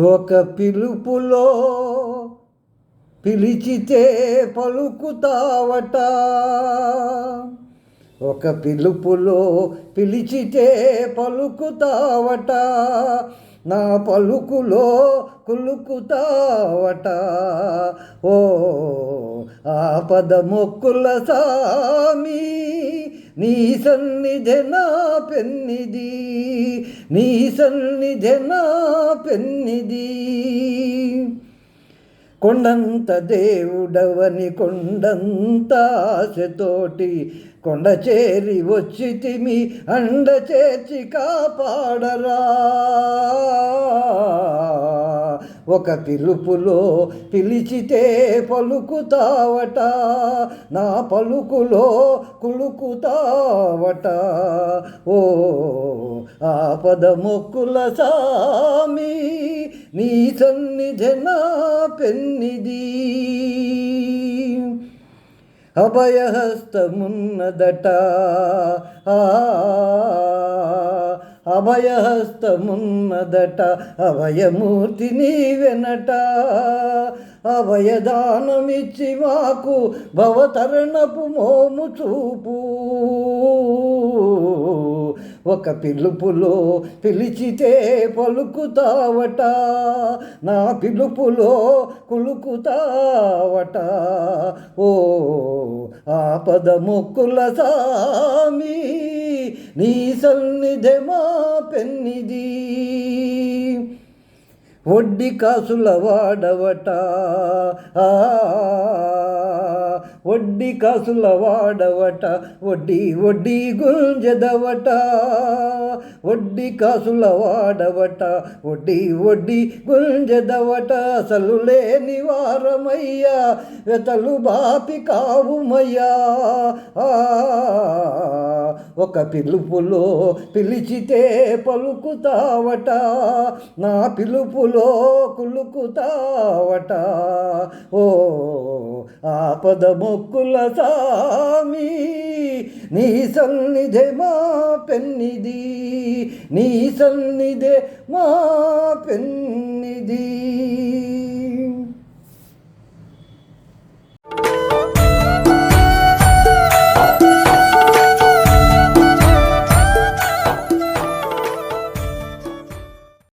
ఒక పిలుపులో పిలిచితే పలుకుతావట. ఒక పిలుపులో పిలిచితే పలుకుతావట. నా పలుకులో కులుకుతావట. ఓ ఆపద మొక్కుల సామి నీ సన్నిధి నా పెన్నిది నీ సన్నిధి నా పెన్నిది. కొండంత దేవుడవని కొండంత ఆశతోటి కొండ చేరి వచ్చి తిమి అండ చేర్చి కాపాడరా. ఒక పిలుపులో పిలిచితే పలుకుతావట నా పలుకులో కులుకుతావట. ఓ ఆపద మొక్కుల సామీ నీ సన్నిధి నా పెన్నిది. అభయహస్తమున్నదట. అభయహస్తమున్నదట. అభయమూర్తి నీవెనట. అభయదానమిచ్చి మాకు భవతరణపు మోము చూపు. ఒక పిలుపులో పిలిచితే పలుకుతావట నా పిలుపులో కులుకుతావట. ఓ ఆపద మొక్కుల సామి నీ సన్నిధి మా పెన్నిది వడ్డీ కాసుల వాడవట. వడ్డీ కాసుల వాడవట. వడ్డీ వడ్డీ గుంజదవట. వడ్డీ కాసుల వాడవట. వడ్డీ వడ్డీ గుంజదవట. అసలు లేని వారమయ్యా. వెతలు బాపి కావుమయ్యా. ఒక పిలుపులో పిలిచితే పలుకుతావట. నా పిలుపులో కులుకుతావట. ఓ ఆపద మొక్కుల సామి నీ సన్నిధే మా పెన్నిది నీ సన్నిధే మా పెన్నిది